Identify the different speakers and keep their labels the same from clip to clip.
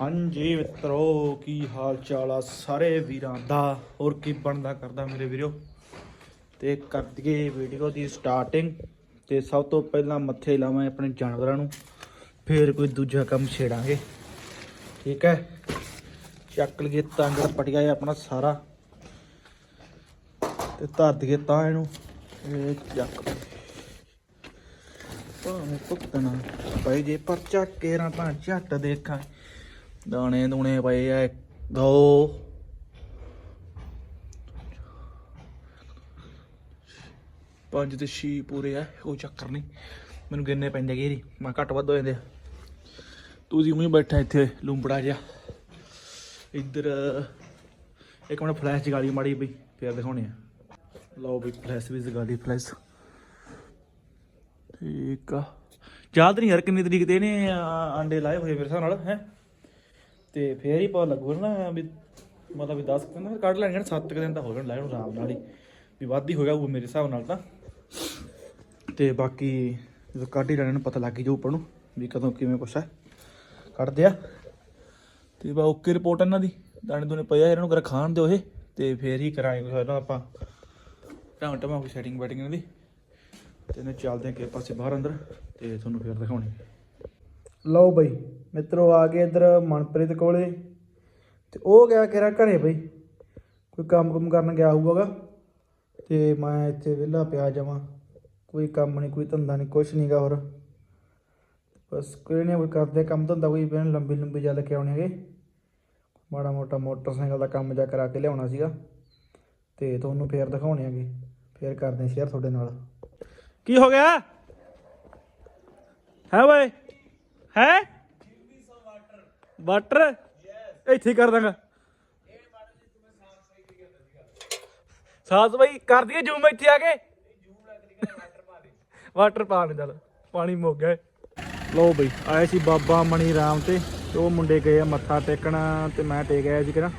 Speaker 1: ਹਾਂਜੀ ਮਿੱਤਰੋ ਕੀ ਹਾਲ ਚਾਲ ਆ ਸਾਰੇ ਵੀਰਾਂ ਦਾ? ਹੋਰ ਕੀ ਬਣਦਾ ਕਰਦਾ ਮੇਰੇ ਵੀਰੋ? ਤੇ ਕਰ ਦਈਏ ਵੀਡੀਓ ਦੀ ਸਟਾਰਟਿੰਗ ਤੇ ਸਭ ਤੋਂ ਪਹਿਲਾਂ ਮੱਥੇ ਲਾਵਾਂ ਆਪਣੇ ਜਾਨਵਰਾਂ ਨੂੰ, ਫੇਰ ਕੋਈ ਦੂਜਾ ਕੰਮ ਛੇੜਾਂਗੇ। ਠੀਕ ਹੈ? ਚੱਕ ਲਈਏ ਤੰਗ ਪਟਿਆ ਹੈ ਆਪਣਾ ਸਾਰਾ ਤੇ ਧਰ ਦਈਏ ਤਾਂ ਇਹਨੂੰ। ਇਹ ਚੱਕ। ਭਾਵੇਂ ਭੁਗਤਣਾ ਪਈ ਜੇ, ਪਰ ਚੱਕ ਕੇਰਾਂ ਤਾਂ ਝੱਟ ਦੇਖਾਂ। ਦਾਣੇ ਦੂਣੇ ਪਏ ਆ ਦੋ ਪੰਜ ਤੇ ਛੇ ਪੂਰੇ ਆ ਕੋਈ ਚੱਕਰ ਨਹੀਂ ਮੈਨੂੰ ਗਿਣਨੇ ਪੈਂਦੇ ਗੇਰੀ, ਮੈਂ ਘੱਟ ਵੱਧ ਹੋ ਜਾਂਦੇ ਆ। ਤੂੰ ਜੀ ਮੈਂ ਬੈਠਾ ਇੱਥੇ, ਲੂੰਬੜਾ ਜਿਹਾ। ਇੱਧਰ, ਇੱਕ ਮਿੰਟ ਫਲੈਸ਼ ਜਗਾਲੀ ਮਾੜੀ ਬਈ, ਫੇਰ ਦਿਖਾਉਣੇ ਆ। ਲਓ ਬਈ, ਫਲੈਸ਼ ਵੀ ਜਗਾਲੀ ਫਲੈਸ਼। ਠੀਕ ਆ। ਯਾਦ ਨਹੀਂ ਯਾਰ ਕਿੰਨੀ ਤਰੀਕ ਤੇ ਇਹਨੇ ਆਂਡੇ ਲਾਏ ਹੋਏ ਮੇਰੇ ਹਿਸਾਬ ਨਾਲ, ਹੈ? ਤੇ ਫੇਰ ਹੀ ਪਤਾ ਲੱਗੂ ਨਾ ਵੀ ਮਤਲਬ ਵੀ 10 ਦਿਨ ਫਿਰ ਕੱਢ ਲੈਣਗੇ 7 ਦਿਨ ਤਾਂ ਹੋ ਜਾਣ ਲੈਣ ਆਰਾਮ ਨਾਲ ਹੀ। ਵੀ ਵੱਧ ਹੀ ਹੋਗਾ ਉਹ ਮੇਰੇ ਹਿਸਾਬ ਨਾਲ ਤਾਂ। ਤੇ ਬਾਕੀ ਜਦੋਂ ਕੱਢ ਹੀ ਲੈਣੇ ਨੂੰ ਪਤਾ ਲੱਗ ਹੀ ਜਾਊ ਉੱਪਰ ਨੂੰ ਵੀ ਕਦੋਂ ਕਿਵੇਂ ਕੁਛ ਹੈ ਕੱਢਦੇ ਆ। ਤੇ ਬਾ ਓਕੇ ਰਿਪੋਰਟ ਇਹਨਾਂ ਦੀ। ਦਾਣੇ ਦੂਣੇ ਪਏ ਆ, ਇਹਨਾਂ ਨੂੰ ਕਰ ਖਾਣ ਦਿਓ ਇਹ ਤੇ ਫੇਰ ਹੀ ਕਰਾਂਗੇ ਕੁਛ ਇਹਨਾਂ ਆਪਾਂ। ਢਾਂ ਟਮਾ ਕੋਈ ਸੈਟਿੰਗ ਬੈਟਿੰਗ ਇਹਨਾਂ ਦੀ। ਤੇ ਇਹਨੇ ਚੱਲਦੇ ਆ ਕਿਸੇ ਪਾਸੇ ਬਾਹਰ ਅੰਦਰ ਤੇ ਤੁਹਾਨੂੰ ਫੇਰ ਦਿਖਾਉਣੀ। ਲਓ ਬਈ। ਮਿੱਤਰੋ ਆ ਗਏ ਇੱਧਰ ਮਨਪ੍ਰੀਤ ਕੋਲੇ। ਤੇ ਉਹ ਗਿਆ ਕਿਹੜਾ ਘਰੇ ਬਈ। ਕੋਈ ਕੰਮ ਕੁਮ ਕਰਨ ਗਿਆ ਹੋਊਗਾ। ਤੇ ਮੈਂ ਇੱਥੇ ਵਿਹਲਾ ਪਿਆ ਜਾਵਾਂ। ਕੋਈ ਕੰਮ ਨਹੀਂ ਕੋਈ ਧੰਦਾ ਨਹੀਂ ਕੁਛ ਨਹੀਂਗਾ ਹੋਰ। ਬਸ ਕੋਈ ਨਹੀਂ ਕੋਈ ਕਰਦੇ ਕੰਮ ਧੰਦਾ, ਕੋਈ ਬੈਨ ਲੰਬੀ ਲੰਬੀ ਚੱਲ ਕੇ ਆਉਣੇ ਹੈਗੇ। ਮਾੜਾ ਮੋਟਾ ਮੋਟਰਸਾਈਕਲ ਦਾ ਕੰਮ ਜਾ ਕਰਾ ਕੇ ਲਿਆਉਣਾ ਸੀਗਾ। ਤੇ ਤੁਹਾਨੂੰ ਫੇਰ ਦਿਖਾਉਣੇ ਹੈਗੇ। ਫੇਰ ਕਰਦੇ ਸ਼ੇਅਰ ਤੁਹਾਡੇ ਨਾਲ। ਕੀ ਹੋ ਗਿਆ? ਹੈ ਓਏ ਹੈ? ਵਾਟਰ ਇੱਥੇ ਹੀ ਕਰ ਦਾਂਗਾ। ਸਾਥ ਬਈ ਕਰ ਦਈਏ ਜੂਮ ਇੱਥੇ ਆ ਕੇ। ਵਾਟਰ ਪਾ ਦੇ, ਚੱਲ। ਪਾਣੀ ਮੁੱਕ ਗਿਆ ਏ। ਬਈ, ਆਏ ਸੀ ਬਾਬਾ ਮਣੀ ਰਾਮ ਤੇ। ਤੇ ਉਹ ਮੁੰਡੇ ਗਏ ਆ ਮੱਥਾ ਟੇਕਣ ਤੇ ਮੈਂ ਟੇਕ ਆਇਆ ਜੀ ਕਿਹੜਾ?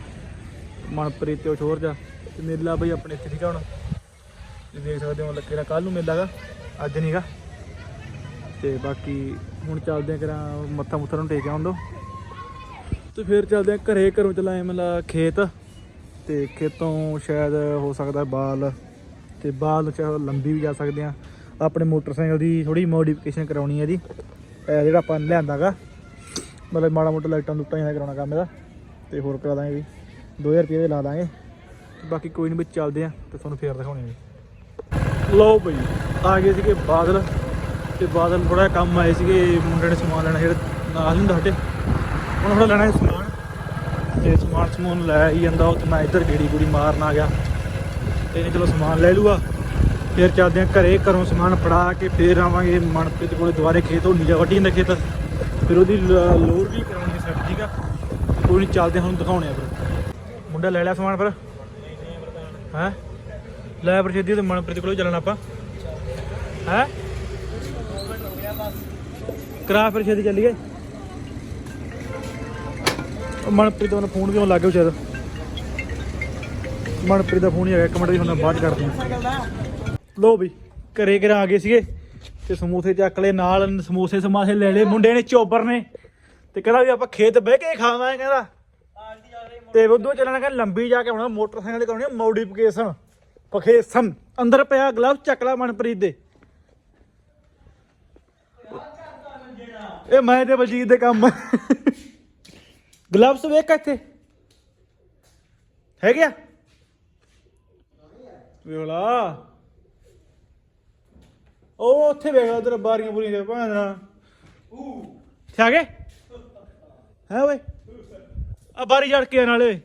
Speaker 1: ਮਨਪ੍ਰੀਤ ਤੇ ਉਹ ਛੋਰ ਜਾ ਤੇ ਮੇਲਾ ਬਈ ਆਪਣੇ ਇੱਥੇ ਠੀਕ ਆ ਹੁਣ। ਤੁਸੀਂ ਦੇਖ ਸਕਦੇ ਹੋ ਲੱਗੇ ਦਾ ਕੱਲ ਨੂੰ ਮੇਲਾ ਗਾ, ਅੱਜ ਨਹੀਂਗਾ ਤੇ ਬਾਕੀ ਹੁਣ ਚੱਲਦੇ ਆ ਕਰਾਂ ਮੱਥਾ ਮੁੱਥਾ ਨੂੰ ਟੇਕ ਆਉਣ ਦੋ। ਤੇ ਫਿਰ ਚੱਲਦੇ ਆ ਘਰੇ, ਘਰੋਂ ਚਲਾਏ ਮਤਲਬ ਖੇਤ ਤੇ ਖੇਤੋਂ ਸ਼ਾਇਦ ਹੋ ਸਕਦਾ ਬਾਲ ਤੇ ਬਾਲ ਚ ਲੰਬੀ ਵੀ ਜਾ ਸਕਦੇ ਆ ਆਪਣੇ ਮੋਟਰਸਾਈਕਲ ਦੀ ਥੋੜੀ ਮੋਡੀਫਿਕੇਸ਼ਨ ਕਰਾਉਣੀ ਹੈ ਜੀ ਇਹ ਜਿਹੜਾ ਆਪਾਂ ਲਿਆਂਦਾਗਾ ਮਤਲਬ ਮਾੜਾ ਮੋਟਾ ਲਾਈਟਾਂ ਲੁੱਟਾਂ ਜਿਹਾ ਕਰਾਉਣਾ ਕੰਮ ਇਹਦਾ ਤੇ ਹੋਰ ਕਰਾ ਦਾਂਗੇ ਵੀ। 2000 ਰੁਪਏ ਦੇ ਲਾ ਦਾਂਗੇ। ਬਾਕੀ ਕੋਈ ਨਹੀਂ ਵਿੱਚ ਚੱਲਦੇ ਆ ਤੇ ਤੁਹਾਨੂੰ ਫੇਰ ਦਿਖਾਉਣੇ ਆ ਲਓ ਬਈ, ਆ ਗਏ ਸੀਗੇ ਬਾਦਲ ਤੇ ਬਾਦਲ ਥੋੜਾ ਕੰਮ ਆਏ ਸੀਗੇ, ਮੁੰਡੇ ਨੇ ਸਮਾਨ ਲੈਣਾ ਜਿਹੜਾ ਨਾਲ ਹੀ ਹੁੰਦਾ ਸਾਡੇ। ਹੁਣ ਥੋੜਾ ਲੈਣਾ ਸਮਾਨ। ਤੇ ਸਮਾਨ ਸਮੂਨ ਲੈ ਹੀ ਜਾਂਦਾ ਉਹ ਤੇ ਮੈਂ ਇੱਧਰ ਗੇੜੀ ਗੂੜੀ ਮਾਰਨ ਆ ਗਿਆ। ਤੇ ਇਹਨੇ ਚਲੋ ਸਮਾਨ ਲੈ ਲੂਗਾ। ਫਿਰ ਚੱਲਦੇ ਆ ਘਰੇ ਘਰੋਂ ਸਮਾਨ ਫੜਾ ਕੇ ਫੇਰ ਆਵਾਂਗੇ ਮਨਪ੍ਰੀਤ ਕੋਲੇ ਦੁਬਾਰੇ ਖੇਤ ਹੋ ਨੀਜਾ ਵੱਢੀ ਜਾਂਦਾ ਖੇਤ। ਫਿਰ ਉਹਦੀ ਲ- ਲੋਰ ਵੀ ਕਰਾਉਣੀ ਸੈੱਟ ਠੀਕ ਆ? ਕੋਈ ਨਹੀਂ ਚੱਲਦੇ ਆ, ਹੁਣ ਦਿਖਾਉਣੇ ਆ ਫਿਰ। ਮੁੰਡਾ ਲੈ ਲਿਆ ਸਮਾਨ ਫਿਰ। ਹੈ? ਲੈ ਫਿਰ ਛੇਤੀ ਤੇ ਮਨਪ੍ਰੀਤ ਕੋਲੇ ਚੱਲਣਾ ਆਪਾਂ। ਹੈ? ਕਰਾ ਫਿਰ ਛੇਤੀ ਚੱਲੀਏ। ਮਨਪ੍ਰੀਤ ਦਾ ਫੋਨ ਕਿਉਂ ਲੱਗ ਗਿਆ ਸ਼ਾਇਦ। ਮਨਪ੍ਰੀਤ ਦਾ ਫੋਨ ਹੀ ਹੈਗਾ, ਇੱਕ ਮਿੰਟ ਦੀ ਹੁਣ ਬਾਅਦ 'ਚ ਹਾਂ ਲੋ ਵੀ, ਘਰੇ ਘਰੇ ਆ ਗਏ ਸੀਗੇ ਤੇ ਸਮੋਸੇ ਚੱਕ ਲਏ, ਨਾਲ ਸਮੋਸੇ ਸਮਾਸੇ ਲੈ ਲਏ, ਮੁੰਡੇ ਨੇ ਚੋਬਰ ਨੇ। ਤੇ ਕਹਿੰਦਾ ਵੀ ਆਪਾਂ ਖੇਤ ਬਹਿ ਕੇ ਖਾਵਾਂਗੇ ਕਹਿੰਦਾ। ਤੇ ਉਦੋਂ ਚੱਲਣਾ ਕਹਿੰਦਾ ਲੰਬੀ ਜਾ ਕੇ ਆਉਣਾ, ਮੋਟਰਸਾਈਕਲ ਤੇ ਕਰਾਉਣੀ ਮੋਡੀਫਿਕੇਸ਼ਨ। ਪਖੇਸਨ ਅੰਦਰ ਪਿਆ ਗਲਵ, ਚੱਕ ਲਾ ਮਨਪ੍ਰੀਤ ਦੇ। ਇਹ ਮੈਂ ਤੇ ਬਲਜੀਤ ਦੇ ਕੰਮ। ਗਲਵਸ ਵੇਖ ਇੱਥੇ। ਹੈਗੇ ਆ ਵੇਲਾ ਉਹ ਉੱਥੇ ਵੇਖ ਉਧਰ ਬਾਰੀਆਂ ਬੁਰੀਆਂ ਦੇ। ਭਾਂਦਾ ਉੱਥੇ ਆ ਗਏ? ਹੈ ਓਏ। ਆ ਬਾਰੀ ਜੜ ਕੇ ਆ ਨਾਲੇ।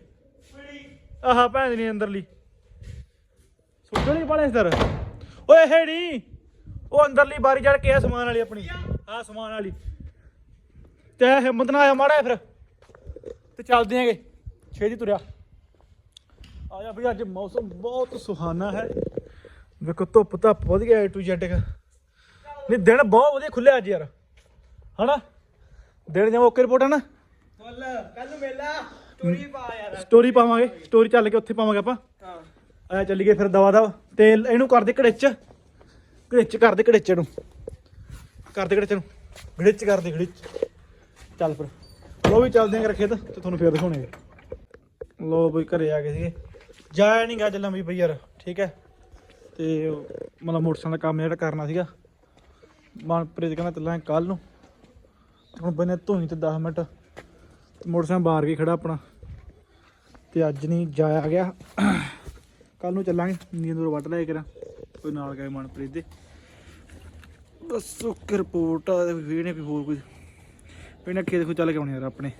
Speaker 1: ਆਹ ਭੈਣ ਨਹੀਂ ਅੰਦਰਲੀ। ਸੁੱਕਣੀ ਵਾਲੇ ਸਰ ਓਏ ਹੈ ਉਹ ਅੰਦਰਲੀ ਬਾਰੀ ਜੜ ਕੇ ਆ ਸਮਾਨ ਵਾਲੀ ਆਪਣੀ। ਆ ਸਮਾਨ ਵਾਲੀ। ਤੇ ਇਹ ਹਿੰਮਤ ਨਾ ਆਇਆ ਮਾੜਾ ਜਿਹਾ ਫਿਰ। ਤੇ ਚੱਲਦੇ ਆਂਗੇ। ਛੇਤੀ ਤੁਰਿਆ। ਆ ਜਾ ਵੀ ਅੱਜ ਮੌਸਮ ਬਹੁਤ ਸੁਹਾਨਾ ਹੈ। ਵੇਖੋ ਧੁੱਪ ਧੱਪ ਵਧ ਗਿਆ ਟੂ ਜੈਟ ਨਹੀਂ ਦਿਨ ਬਹੁਤ ਵਧੀਆ ਖੁੱਲਿਆ ਅੱਜ ਯਾਰ। ਹਨਾ? ਦਿਨ ਜਿਵੇਂ ਓਕੇ ਰਿਪੋਰਟ ਹੈ ਨਾ।
Speaker 2: ਕੱਲ ਨੂੰ ਮੇਲਾ ਚੋਰੀ ਪਾ ਯਾਰ।
Speaker 1: ਸਟੋਰੀ ਪਾਵਾਂਗੇ। ਸਟੋਰੀ ਚੱਲ ਕੇ ਉੱਥੇ ਪਾਵਾਂਗੇ ਆਪਾਂ।
Speaker 2: ਹਾਂ।
Speaker 1: ਆ ਚੱਲੀਏ ਫਿਰ ਦਵਾ ਦਵਾ। ਤੇ ਇਹਨੂੰ ਕਰਦੇ ਘੜਿੱਚ। ਘੜਿੱਚ ਕਰਦੇ ਘੜਿੱਚ ਨੂੰ ਕਰਦੇ ਘੜਿੱਚ ਨੂੰ ਘੜਿੱਚ ਕਰਦੇ ਘੜਿੱਚ। ਚੱਲ ਫਿਰ। ਲੋ ਵੀ ਚੱਲਦੇ ਆਂ ਖੇਤ ਤੇ ਤੁਹਾਨੂੰ ਫੇਰ ਦਿਖਾਉਣੇ ਲੋ ਬਈ ਘਰੇ ਆ ਗਏ ਸੀਗੇ। ਜਾਇਆ ਨਹੀਂ ਗਾ ਚੱਲਾਂ ਵੀ ਬਈ ਯਾਰ, ਠੀਕ ਹੈ? ਤੇ ਮਤਲਬ ਮੋਟਰਸਾਈਕਲ ਦਾ ਕੰਮ ਜਿਹੜਾ ਕਰਨਾ ਸੀਗਾ। ਮਨਪ੍ਰੀਤ ਕਹਿੰਦਾ ਚੱਲਾਂ ਕੱਲ ਨੂੰ। ਹੁਣ ਬਨੇ ਧੋਈ ਤੇ 10 ਮਿੰਟ। ਮੋਟਰਸਾਈਕਲ ਬਾਹਰ ਕੇ ਖੜਾ ਆਪਣਾ। ਤੇ ਅੱਜ ਨਹੀਂ ਜਾਇਆ ਗਿਆ। ਕੱਲ ਨੂੰ ਚੱਲਾਂਗੇ, ਨੀਂਦ ਨੂੰ ਵੱਟ ਲੈ ਕਰਾਂ। ਕੋਈ ਨਾਲ ਗਏ ਮਨਪ੍ਰੀਤ ਦੇ। ਬਸ ਓਕੇ ਰਿਪੋਰਟ ਆ ਨੇ ਕੋਈ ਹੋਰ ਕੋਈ ਪਿੰਡ ਖੇਤ ਕੋ ਚੱਲ ਕੇ ਆਉਣੇ ਯਾਰ ਆਪਣੇ।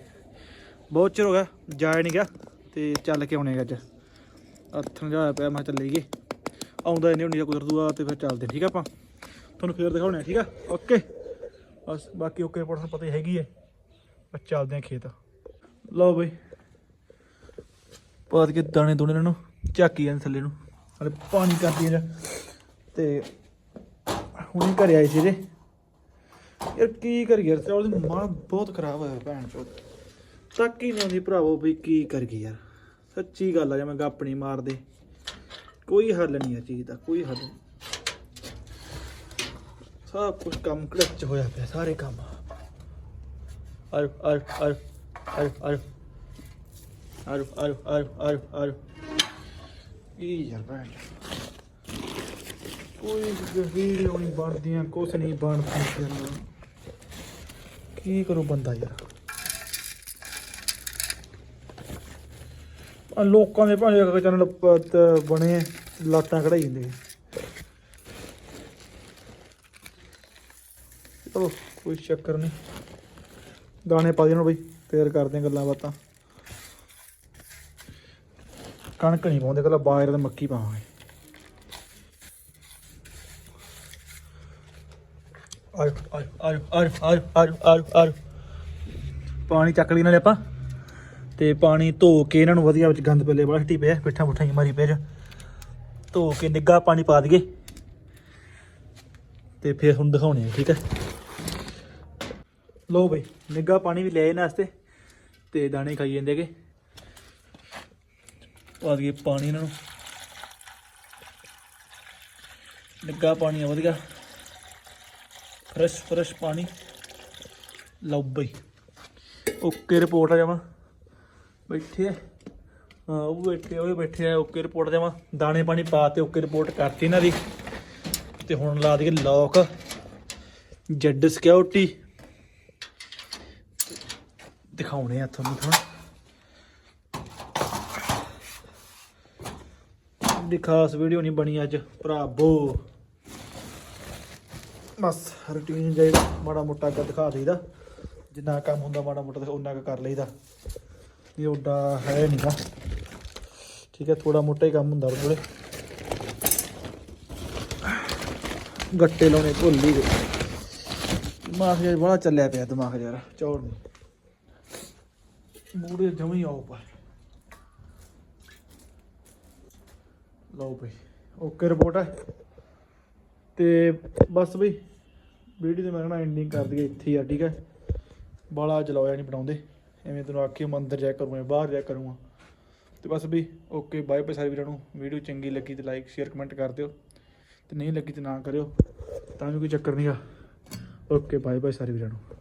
Speaker 1: ਬਹੁਤ ਚਿਰ ਹੋ ਗਿਆ, ਜਾਇਆ ਨਹੀਂ ਗਿਆ ਤੇ ਚੱਲ ਕੇ ਆਉਣੇ ਅੱਜ। ਅੱਥਣ ਜਾਇਆ ਪਿਆ, ਮੈਂ ਕਿਹਾ ਗਏ ਆਉਂਦਾ ਨਹੀਂ ਹੁੰਦੀ ਕੁਦਰ ਦੂਆ, ਤੇ ਫਿਰ ਚੱਲਦੇ ਠੀਕ ਆ ਆਪਾਂ? ਤੁਹਾਨੂੰ ਫੇਰ ਦਿਖਾਉਣੇ ਆ, ਠੀਕ ਆ? ਓਕੇ। ਬਸ, ਬਾਕੀ ਓਕੇ ਰਿਪੋਰਟ ਪਤਾ ਹੀ ਹੈਗੀ ਹੈ ਬਸ ਚੱਲਦੇ ਆ ਖੇਤ। ਲਓ ਬਈ। ਪਾਦ ਕੇ ਦਾਣੇ ਦੋਣੇ ਇਹਨਾਂ ਨੂੰ, ਝਾਕੀ ਜਾਂਦੇ ਥੱਲੇ ਨੂੰ। ਹਲੇ ਪਾਣੀ ਕਰਦੀ ਜਾ ਤੇ ਹੁਣੇ ਘਰੇ ਆਏ ਸੀ ਜੇ ਯਾਰ ਕੀ ਕਰੀਏ ਯਾਰ? ਚੌਲ ਦੀ ਮਨ ਬਹੁਤ ਖਰਾਬ ਹੋਇਆ ਭੈਣ ਚੋਦ। ਤੱਕ ਹੀ ਨਹੀਂ ਆਉਂਦੀ ਭਰਾਵੋ ਵੀ ਕੀ ਕਰੀਏ ਯਾਰ। ਸੱਚੀ ਗੱਲ ਆ, ਜੇ ਮੈਂ ਗੱਪਣੀ ਮਾਰਦੇ, ਕੋਈ ਹੱਲ ਨਹੀਂ ਆ ਚੀਜ਼ ਦਾ, ਕੋਈ ਹੱਲ ਨਹੀਂ ਸਭ ਕੁਝ ਕੰਮ ਕੜਚ ਹੋਇਆ ਪਿਆ, ਸਾਰੇ ਕੰਮ। ਅਰ ਅਰ ਅਰ ਅਰ ਅਰ। ਅਰ ਅਰ ਅਰ ਅਰ ਅਰ। ਕੀ ਯਾਰ ਭੈਣ ਕੋਈ ਵੀਡੀਓ ਨਹੀਂ ਬਣਦੀਆਂ, ਕੁਛ ਨਹੀਂ ਬਣਦੀਆਂ ਕੀ ਕਰੂ ਬੰਦਾ ਯਾਰ? ਆ ਲੋਕਾਂ ਦੇ ਭਾਵੇਂ ਇੱਕ ਚੈਨਲ ਬਣੇ ਆ, ਲਾਟਾਂ ਕਢਾਈ ਜਾਂਦੇ ਚਲੋ ਕੋਈ ਚੱਕਰ ਨਹੀਂ। ਗਾਣੇ ਪਾ ਦੇਣ ਬਈ ਫੇਰ ਕਰਦੇ ਗੱਲਾਂ ਬਾਤਾਂ। ਕਣਕ ਨਹੀਂ ਪਾਉਂਦੇ ਕੱਲਾ ਬਾਜਰਾ ਤੇ ਮੱਕੀ ਪਾਵਾਂਗੇ। ਆਜੋ ਆਜੋ ਆਜੋ ਆਜੋ ਆਜੋ ਆਜੋ ਪਾਣੀ ਚੱਕ ਲਈ ਨਾਲੇ ਆਪਾਂ ਤੇ ਪਾਣੀ ਧੋ ਕੇ ਇਹਨਾਂ ਨੂੰ ਵਧੀਆ ਵਿੱਚ ਗੰਦ ਪੱਲੇ ਵਾਲਾ ਛੱਟੀ ਪਿਆ ਪਿੱਠਾਂ ਪੁੱਠਾਂ ਹੀ ਮਾਰੀ ਪਿਆ ਧੋ ਕੇ ਨਿੱਗਾ ਪਾਣੀ ਪਾ ਦਈਏ। ਤੇ ਫਿਰ ਹੁਣ ਦਿਖਾਉਣੇ ਆ, ਠੀਕ ਹੈ ਲੋ ਬਈ ਨਿੱਗਾ ਪਾਣੀ ਵੀ ਲੈ ਇਹਨਾਂ ਵਾਸਤੇ ਤੇ ਦਾਣੇ ਖਾਈ ਜਾਂਦੇ ਹੈਗੇ। ਪਾ ਦਈਏ ਪਾਣੀ ਇਹਨਾਂ ਨੂੰ। ਨਿੱਗਾ ਪਾਣੀ ਆ, ਵਧੀਆ। ਫਰੈਸ਼ ਫਰੈਸ਼ ਪਾਣੀ। ਲਓ ਬਈ। ਓਕੇ ਰਿਪੋਰਟ ਆ ਜਾਵਾਂ ਬੈਠੇ ਹਾਂ, ਉਹ ਵੀ ਬੈਠੇ ਉਹ ਵੀ ਬੈਠੇ ਆ। ਓਕੇ ਰਿਪੋਰਟ ਜਾਵਾਂ ਦਾਣੇ ਪਾਣੀ ਪਾ ਤੇ ਓਕੇ ਰਿਪੋਰਟ ਕਰਤੀ ਇਹਨਾਂ ਦੀ। ਤੇ ਹੁਣ ਲਾ ਦਈਏ ਲੋਕ ਜੈਡ ਸਿਕਿਉਰਿਟੀ ਦਿਖਾਉਣੇ ਆ ਤੁਹਾਨੂੰ ਹੁਣ ਦੀ ਖਾਸ ਵੀਡੀਓ ਨਹੀਂ ਬਣੀ ਅੱਜ। ਭਰਾਵੋ ਬਸ ਰੂਟੀਨ ਜਿਹੜਾ ਮਾੜਾ ਮੋਟਾ ਕਰ ਦਿਖਾ ਦਈਦਾ। ਜਿੰਨਾ ਕੰਮ ਹੁੰਦਾ ਮਾੜਾ ਮੋਟਾ ਤਾਂ ਉਹਨਾਂ ਕਰ ਲਈਦਾ। ਇਹ ਓਡਾ ਹੈ ਨਹੀਂਗਾ ਠੀਕ ਹੈ ਥੋੜਾ ਮੋਟਾ ਹੀ ਕੰਮ ਹੁੰਦਾ ਉਹਦੇ ਗੱਟੇ ਲਾਉਣੇ ਭੁੱਲ ਹੀ ਗਏ। ਦਿਮਾਗ ਜਿਹਾ ਬੜਾ ਚੱਲਿਆ ਪਿਆ ਦਿਮਾਗ ਯਾਰ, ਚੌੜ ਨਹੀਂ ਮੂੜੇ ਜਮੀ ਆਉ ਪਾ ਲਓ ਬਈ ਓਕੇ ਰਿਪੋਰਟ ਹੈ ਤੇ ਬਸ ਬਈ, ਵੀਡੀਓ ਤੇ ਮੈਂ ਕਹਣਾ ਐਂਡਿੰਗ ਕਰ ਦਈਏ, ਇੱਥੇ ਹੀ ਆ, ਠੀਕ ਹੈ? ਬਾਲਾ ਜਲਾਇਆ ਨਹੀਂ ਬਣਾਉਂਦੇ। ਐਵੇਂ ਤੈਨੂੰ ਆਖੀ ਮੈਂ ਅੰਦਰ ਜਾ ਕਰੂੰਗਾ ਬਾਹਰ ਜਾ ਕਰੂੰਗਾ। ਤੇ ਬਸ ਬਈ ਓਕੇ ਬਾਏ ਬਾਏ ਸਾਰੇ ਵੀਰਾਂ ਨੂੰ। ਵੀਡੀਓ ਚੰਗੀ ਲੱਗੀ ਤੇ ਲਾਈਕ ਸ਼ੇਅਰ ਕਮੈਂਟ ਕਰ ਦਿਓ। ਤੇ ਨਹੀਂ ਲੱਗੀ ਤੇ ਨਾ ਕਰਿਓ। ਤਾਂ ਵੀ ਕੋਈ ਚੱਕਰ ਨਹੀਂਗਾ ਓਕੇ ਬਾਏ ਬਾਏ ਸਾਰੇ ਵੀਰਾਂ ਨੂੰ।